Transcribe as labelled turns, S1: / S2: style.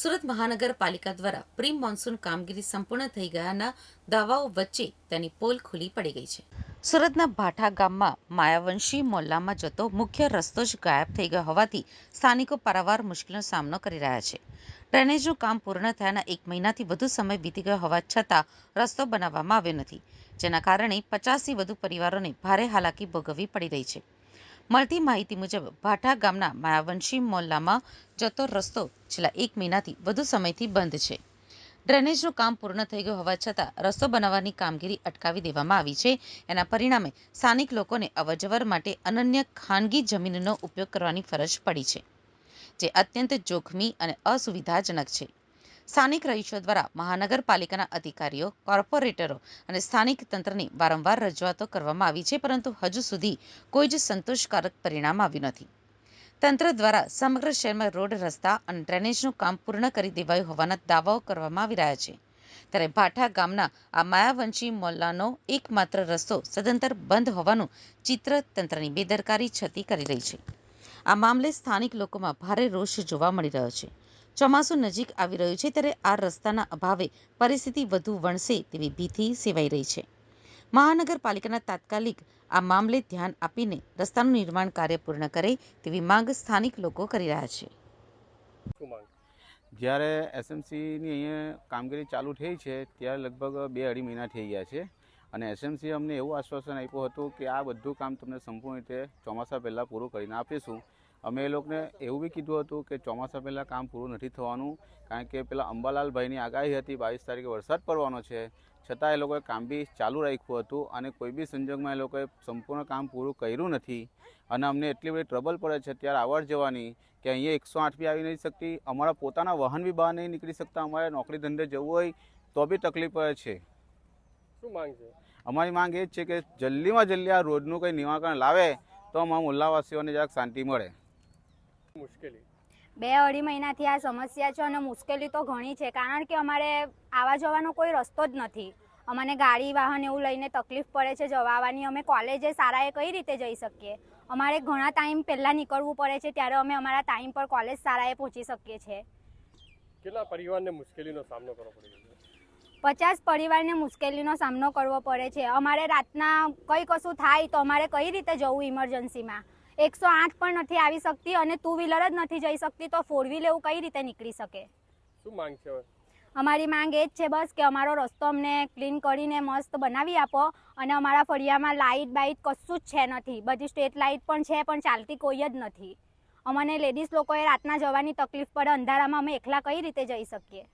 S1: સુરત મહાનગરપાલિકા દ્વારા pre monsoon કામગીરી સંપૂર્ણ થઈ ગયાના દાવાઓ વચ્ચે તેની પોલ ખુલ્લી પડી ગઈ છે. સુરતના ભાઠા ગામમાં માયાવંશી મોલ્લામાં જતો મુખ્ય રસ્તો જ ગાયબ થઈ ગયો હોવાથી સ્થાનિકો પારાવાર મુશ્કેલીનો સામનો કરી રહ્યા છે. ડ્રેનેજનું કામ પૂર્ણ થયાના એક મહિનાથી વધુ સમય વીતી ગયો હોવા છતાં રસ્તો બનાવવામાં આવ્યો નથી, જેના કારણે પચાસથી વધુ પરિવારોને ભારે હાલાકી ભોગવવી પડી રહી છે. મળતી માહિતી મુજબ, ભાઠા ગામના માયાવંશી મોલ્લામાં જતો રસ્તો છેલ્લા એક મહિનાથી વધુ સમયથી બંધ છે. ડ્રેનેજનું કામ પૂર્ણ થઈ ગયું હોવા છતાં, રસ્તો બનાવવાની કામગીરી અટકાવી દેવામાં આવી છે. એના પરિણામે સ્થાનિક લોકોને અવરજવર માટે અનન્ય ખાનગી જમીનનો ઉપયોગ કરવાની ફરજ પડી છે, જે અત્યંત જોખમી અને અસુવિધાજનક છે. સ્થાનિક રહીશો દ્વારા મહાનગરપાલિકાના અધિકારીઓ, કોર્પોરેટરો અને સ્થાનિક તંત્રની વારંવાર રજૂઆતો કરવામાં આવી છે, પરંતુ હજુ સુધી કોઈ જ સંતોષકારક પરિણામ આવ્યું નથી. તંત્ર દ્વારા સમગ્ર શહેરમાં રોડ, રસ્તા અને ડ્રેનેજનું કામ પૂર્ણ કરી દેવાયું હોવાના દાવાઓ કરવામાં આવી રહ્યા છે. ત્યારે ભાઠા ગામના આ માયાવંશી મોલ્લાનો એકમાત્ર રસ્તો સદંતર બંધ હોવાનું ચિત્ર તંત્રની બેદરકારી છતી કરી રહી છે. આ મામલે સ્થાનિક લોકોમાં ભારે રોષ જોવા મળી રહ્યો છે. ચોમાસું નજીક આવી રહ્યું છે ત્યારે આ રસ્તાના અભાવે પરિસ્થિતિ વધુ વણસે તેવી ભીતિ સેવાઈ રહી છે. મહાનગરપાલિકાના તાત્કાલિક આ મામલે ધ્યાન આપીને રસ્તાનું નિર્માણ કાર્ય પૂર્ણ કરે તેવી માંગ સ્થાનિક લોકો કરી રહ્યા છે.
S2: જ્યારે એસએમસીની અહીંયા કામગીરી ચાલુ થઈ છે, ત્યારે લગભગ બે અઢી મહિના થઈ ગયા છે અને એસએમસી અમને એવું આશ્વાસન આપ્યું હતું કે આ બધું કામ તમને સંપૂર્ણ રીતે ચોમાસા પહેલાં પૂરું કરીને આપીશું. અમે એ લોકોને એવું બી કીધું હતું કે ચોમાસા પહેલાં કામ પૂરું નથી થવાનું કારણ કે પેલા અંબાલાલભાઈની આગાહી હતી બાવીસ તારીખે વરસાદ પડવાનો છે. છતાં એ લોકોએ કામ બી ચાલુ રાખ્યું હતું અને કોઈ બી સંજોગમાં એ લોકોએ સંપૂર્ણ કામ પૂરું કર્યું નથી. અને અમને એટલી બધી ટ્રબલ પડે છે ત્યારે આવડ જવાની કે અહીંયા એકસો આઠ બી આવી નહીં શકતી અમારા પોતાના વાહન બી બહાર નહીં નીકળી શકતા અમારે નોકરી ધંધે જવું હોય તો બી તકલીફ પડે છે.
S3: શું માંગ છે?
S2: અમારી માંગ એ જ છે કે જલ્દીમાં જલ્દી આ રોડનું કંઈ નિવારણ લાવે તો અમારા મુલ્લાવાસીઓને જરાક શાંતિ મળે.
S3: મુશ્કેલી?
S4: બે અઢી મહિનાથી આ સમસ્યા છે અને મુશ્કેલી તો ઘણી છે કારણ કે અમારે આવવા જવાનો કોઈ રસ્તો જ નથી. અમને ગાડી વાહન એવું લઈને તકલીફ પડે છે જવા આવવાની અમે કોલેજે સારાએ કઈ રીતે જઈ શકીએ? અમારે ઘણા ટાઈમ પહેલાં નીકળવું પડે છે ત્યારે અમે અમારા ટાઈમ પર કોલેજ સારાએ પહોંચી શકીએ છીએ
S3: કેટલા પરિવારને મુશ્કેલીનો સામનો કરવો પડે
S4: પચાસ પરિવારને મુશ્કેલીનો સામનો કરવો પડે છે. અમારે રાતના કંઈ કશું થાય તો અમારે કઈ રીતે જવું ઇમરજન્સીમાં એકસો આઠ પણ નથી આવી શકતી અને ટુ વ્હીલર જ નથી જઈ શકતી તો ફોર વ્હીલ એવું કઈ રીતે નીકળી શકે?
S3: શું માંગ છે
S4: અમારી માંગ એ જ છે બસ કે અમારો રસ્તો અમને ક્લીન કરીને મસ્ત બનાવી આપો અને અમારા ફળિયામાં લાઇટ બાઇટ કશું જ છે નથી. બધી સ્ટ્રીટ લાઇટ પણ છે પણ ચાલતી કોઈ જ નથી. અમને લેડીઝ લોકોએ રાતના જવાની તકલીફ પડે અંધારામાં અમે એકલા કઈ રીતે જઈ શકીએ?